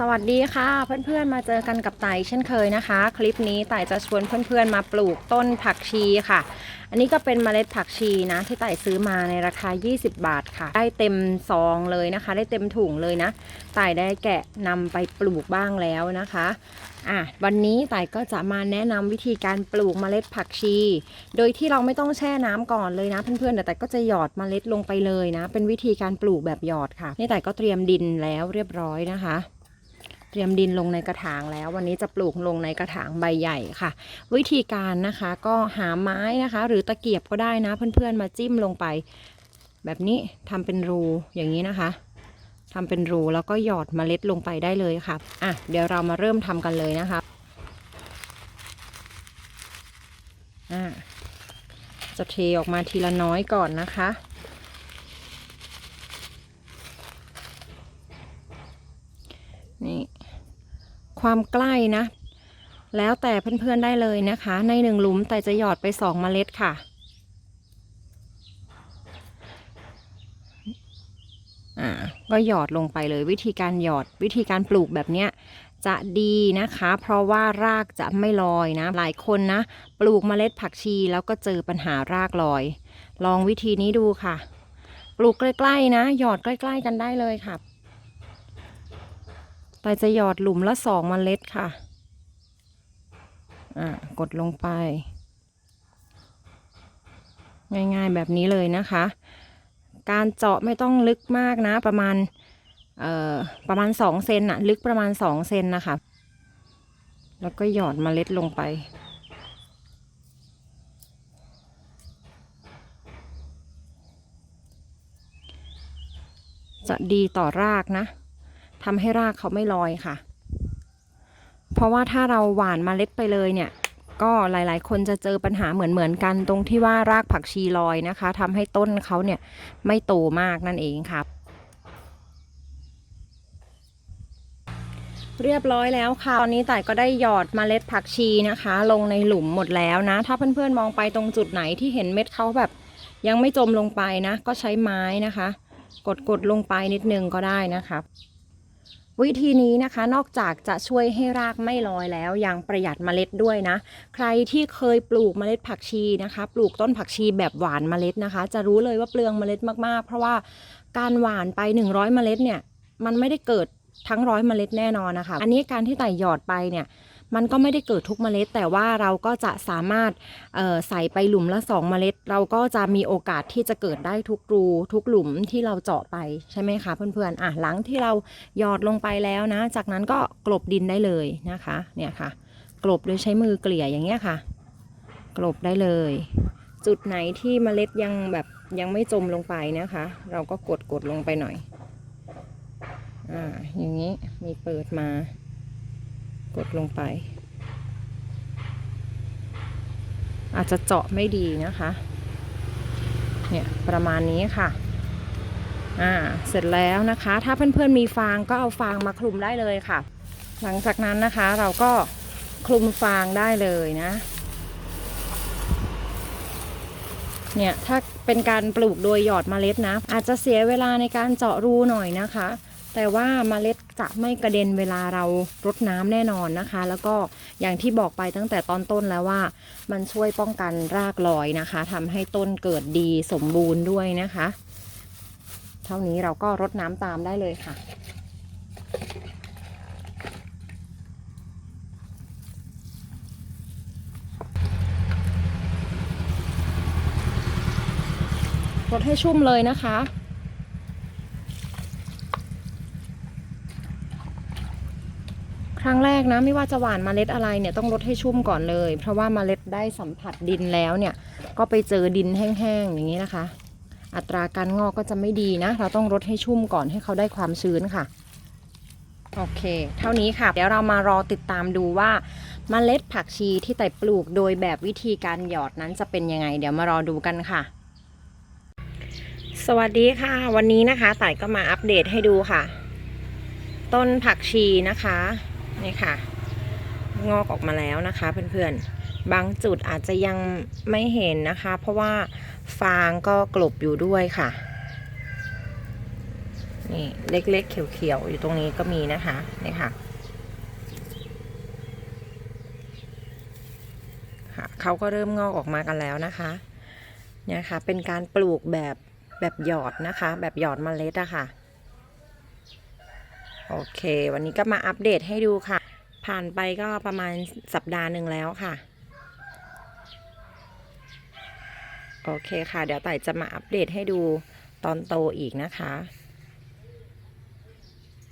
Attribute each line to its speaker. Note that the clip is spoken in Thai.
Speaker 1: สวัสดีค่ะเพื่อนๆมาเจอกันกับไต่เช่นเคยนะคะ คลิปนี้ไต่จะชวนเพื่อนๆมาปลูกต้นผักชีค่ะ อันนี้ก็เป็นเมล็ดผักชีนะที่ไต่ซื้อมาในราคา 20 บาทค่ะ ได้เต็มซองเลยนะคะ ได้เต็มถุงเลยนะไต่ได้แกะนำไปปลูกบ้างแล้วนะคะอะวันนี้ไต่ก็จะมาแนะนำวิธีการปลูกเมล็ดผักชี โดยที่เราไม่ต้องแช่น้ำก่อนเลยนะเพื่อนๆแต่แต่ก็จะหยอดเมล็ดลงไปเลยนะ เป็นวิธีการปลูกแบบหยอดค่ะนี่แต่ก็เตรียมดินแล้วเรียบร้อยนะคะ รียมดินลงในกระถางแล้ว วันนี้จะปลูกลงในกระถางใบใหญ่ค่ะ วิธีการนะคะก็หาไม้นะคะ หรือตะเกียบก็ได้นะเพื่อนๆมาจิ้มลงไป แบบนี้ทำเป็นรูอย่างนี้นะคะทำเป็นรูแล้วก็หยอดเมล็ดลงไปได้เลยค่ะอะเดี๋ยวเรามาเริ่มทำกันเลยนะคะอะจะเทออกมาทีละน้อยก่อนนะคะ นี่ ความใกล้นะ แล้วแต่เพื่อนๆได้เลยนะคะ ในหนึ่งหลุมแต่จะหยอดไปสองเมล็ดค่ะ อ่า ก็หยอดลงไปเลยวิธีการหยอดวิธีการปลูกแบบเนี้ยจะดีนะคะ เพราะว่ารากจะไม่ลอยนะ หลายคนนะ ปลูกเมล็ดผักชีแล้วก็เจอปัญหารากลอย ลองวิธีนี้ดูค่ะ ปลูกใกล้ ๆ นะ หยอดใกล้ ๆ กันได้เลยค่ะ แต่จะหยอดหลุมละสองเมล็ดค่ะ อ่ากดลงไป ง่ายๆแบบนี้เลยนะคะ การเจาะไม่ต้องลึกมากนะ ประมาณ เอ่อ ประมาณสองเซนอะลึกประมาณสองเซนนะคะ แล้วก็หยอดเมล็ดลงไปจะดีต่อรากนะ ทำให้รากเขาไม่ลอยค่ะ เพราะว่าถ้าเราหว่านเมล็ดไปเลยเนี่ย ก็หลายๆ คนจะเจอปัญหาเหมือนๆกัน ตรงที่ว่ารากผักชีลอยนะคะทำให้ต้นเขาเนี่ยไม่โตมากนั่นเองครับเรียบร้อยแล้วค่ะ ตอนนี้ต่ายก็ได้หยอดเมล็ดผักชีนะคะ ลงในหลุมหมดแล้วนะ ถ้าเพื่อนๆมองไปตรงจุดไหนที่เห็นเม็ดเขาแบบ ยังไม่จมลงไปนะ ก็ใช้ไม้นะคะ กดกดๆลงไปนิดนึงก็ได้นะครับ วิธีนี้นะคะนอกจากจะช่วยให้รากไม่ลอยแล้วยังประหยัดเมล็ดด้วยนะ ใครที่เคยปลูกเมล็ดผักชีนะคะ ปลูกต้นผักชีแบบหวานเมล็ดนะคะ จะรู้เลยว่าเปลืองเมล็ดมากๆ เพราะว่าการหวานไป 100 เมล็ดเนี่ยมันไม่ได้เกิดทั้งร้อยเมล็ดแน่นอนนะคะ อันนี้การที่ไต่หยอดไปเนี่ย มันก็ไม่ได้เกิดทุกเมล็ด แต่ว่าเราก็จะสามารถใส่ไปหลุมละ 2 เมล็ด เราก็จะมีโอกาสที่จะเกิดได้ทุกรูทุกหลุมที่เราเจาะไปใช่ไหมคะเพื่อนๆอะหลังที่เราหยอดลงไปแล้วนะ จากนั้นก็กลบดินได้เลยนะคะเนี่ยค่ะ กลบโดยใช้มือเกลี่ยอย่างเงี้ยค่ะ กลบได้เลย จุดไหนที่เมล็ดยังแบบยังไม่จมลงไปนะคะ เราก็กดกดลงไปหน่อยอ่าอย่างนี้มีเปิดมา กดลงไป อาจจะเจาะไม่ดีนะคะ เนี่ยประมาณนี้ค่ะ อ่า เสร็จแล้วนะคะ ถ้าเพื่อนๆมีฟางก็เอาฟางมาคลุมได้เลยค่ะ หลังจากนั้นนะคะเราก็คลุมฟางได้เลยนะ เนี่ยถ้าเป็นการปลูกโดยหยอดเมล็ดนะ อาจจะเสียเวลาในการเจาะรูหน่อยนะคะ แต่ว่าเมล็ดจะไม่กระเด็นเวลาเรารดน้ำแน่นอนนะคะ แล้วก็อย่างที่บอกไปตั้งแต่ตอนต้นแล้วว่า มันช่วยป้องกันรากลอยนะคะทำให้ต้นเกิดดีสมบูรณ์ด้วยนะคะ เท่านี้เราก็รดน้ำตามได้เลยค่ะรดให้ชุ่มเลยนะคะ รั้งแรกนะไม่ว่าจะหว่านเมล็ดอะไรเนี่ยต้องรดให้ชุ่มก่อนเลย เพราะว่าเมล็ดได้สัมผัสดินแล้วเนี่ยก็ไปเจอดินแห้งๆอย่างนี้นะคะ อัตราการงอกก็จะไม่ดีนะ เราต้องรดให้ชุ่มก่อนให้เขาได้ความชื้นค่ะโอเค เท่านี้ค่ะ เดี๋ยวเรามารอติดตามดูว่าเมล็ดผักชีที่ไต่ปลูกโดยแบบวิธีการหยอดนั้นจะเป็นยังไง เดี๋ยวมารอดูกันค่ะ สวัสดีค่ะ วันนี้นะคะไต่ก็มาอัปเดตให้ดูค่ะ ต้นผักชีนะคะ นี่ค่ะ งอกออกมาแล้วนะคะเพื่อนๆ บางจุดอาจจะยังไม่เห็นนะคะ เพราะว่าฟางก็กลบอยู่ด้วยค่ะ นี่เล็กๆ เขียวๆ อยู่ตรงนี้ก็มีนะคะนี่ค่ะค่ะเขาก็เริ่มงอกออกมากันแล้วนะคะเนี่ยค่ะ เป็นการปลูกแบบแบบหยอดนะคะ แบบหยอดมเมล็ดอะค่ะ โอเค วันนี้ก็มาอัปเดตให้ดูค่ะ ผ่านไปก็ประมาณสัปดาห์หนึ่งแล้วค่ะ โอเคค่ะ เดี๋ยวไต่จะมาอัปเดตให้ดูตอนโตอีกนะคะ